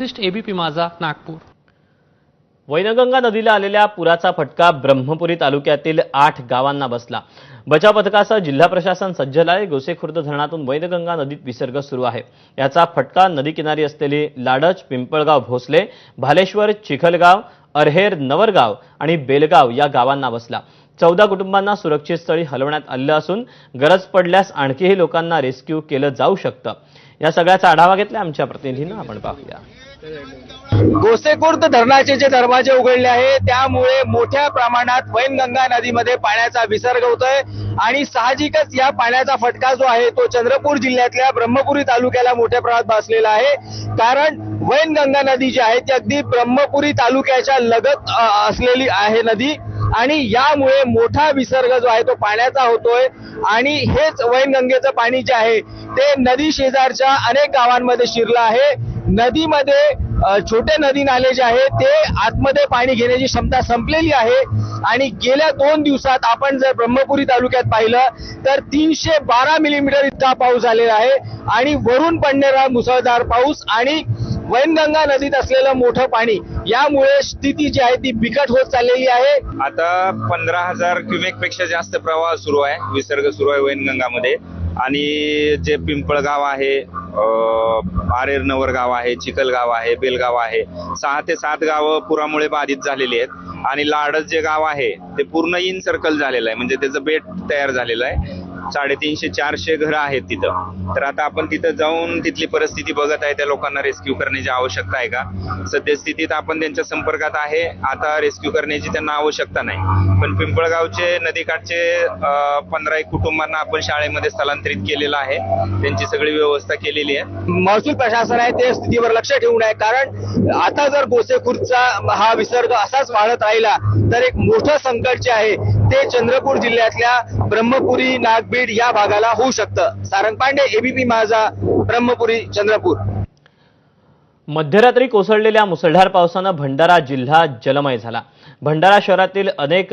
ABP माझा नागपूर. वैनगंगा नदीला आलेल्या पुराचा फटका ब्रह्मपुरी तालुक्यातील आठ गावांना बसला. बचाव पथकासह जिल्हा प्रशासन सज्ज आहे गोसेखुर्द धरणातून वैनगंगा नदीत विसर्ग सुरू आहे. याचा फटका नदीकिनारी असलेली लाडच पिंपळगाव भोसले भालेश्वर चिखलगाव अरहेर नवरगाव आणि बेलगाव या गावांना बसला. चौदा कुटुंबांना सुरक्षित स्थळी हलवण्यात आलं असून गरज पडल्यास आणखीही लोकांना रेस्क्यू केलं जाऊ शकतं. या सगळ्याचा आढावा घेतला आमच्या प्रतिनिधीनं. आपण पाहूया. गोसेखुर्द धरणाचे जे दरवाजे उघडले आहे त्यामुळे मोठ्या प्रमाणात वैनगंगा नदीमध्ये पाण्याचा विसर्ग होतोय आणि साहजिकच या पाण्याचा फटका जो आहे तो चंद्रपूर जिल्ह्यातल्या ब्रह्मपुरी तालुक्याला मोठ्या प्रमाणात बसलेला आहे. कारण वैनगंगा नदी जी आहे ती अगदी ब्रह्मपुरी तालुक्याच्या लगत असलेली आहे नदी. आणि यामुळे मोठा विसर्ग जो आहे तो पाण्याचा होतोय. आणि हेच वैनगंगेचं पाणी जे आहे ते नदी शेजारच्या अनेक गावांमध्ये शिरलं आहे. नदीमध्ये छोटे नदी नाले जे आहे ते आतमध्ये पाणी घेण्याची क्षमता संपलेली आहे. आणि गेल्या दोन दिवसात आपण जर ब्रह्मपुरी तालुक्यात पाहिलं तर तीनशे बारा मिलीमीटर इतका पाऊस झालेला आहे. आणि वरून पडणारा मुसळधार पाऊस आणि वैनगंगा नदीत असलेलं मोठं पाणी यामुळे स्थिती जी आहे ती बिकट होत चाललेली आहे. आता पंधरा हजार क्युमेकपेक्षा जास्त प्रवाह सुरू आहे. विसर्ग सुरू आहे वैनगंगामध्ये आणि जे पिंपळगाव आहे अं, आरेर नवर गाव आहे चिखलगाव आहे बेलगाव आहे सहा ते सात गावं पुरामुळे बाधित झालेली आहेत. आणि लाडच जे गाव आहे ते पूर्ण इन सर्कल झालेलं आहे. म्हणजे त्याचं बेट तयार झालेलं आहे. साडेतीनशे चारशे घरं आहेत तिथं. तर आता आपण तिथं जाऊन तिथली परिस्थिती बघत आहे त्या लोकांना रेस्क्यू करण्याची आवश्यकता आहे का? सद्यस्थितीत आपण त्यांच्या संपर्कात आहे आता रेस्क्यू करण्याची त्यांना आवश्यकता नाही. पण पिंपळगावचे नदीकाठचे पंधरा एक कुटुंबांना आपण शाळेमध्ये स्थलांतरित केलेलं आहे. त्यांची सगळी व्यवस्था केलेली आहे. महसूल प्रशासन आहे ते स्थितीवर लक्ष ठेवून आहे कारण आता जर गोसेखुर्दचा हा विसर्ग असाच वाढत राहिला तर एक मोठं संकट जे आहे ते चंद्रपूर जिल्ह्यातल्या ब्रह्मपुरी नागबीड या भागाला होऊ शकतं. सारंग पांडे एबीपी माझा ब्रह्मपुरी चंद्रपूर. मध्यरात्री कोसळलेल्या मुसळधार पावसानं भंडारा जिल्हा जलमय झाला. भंडारा शहरातील अनेक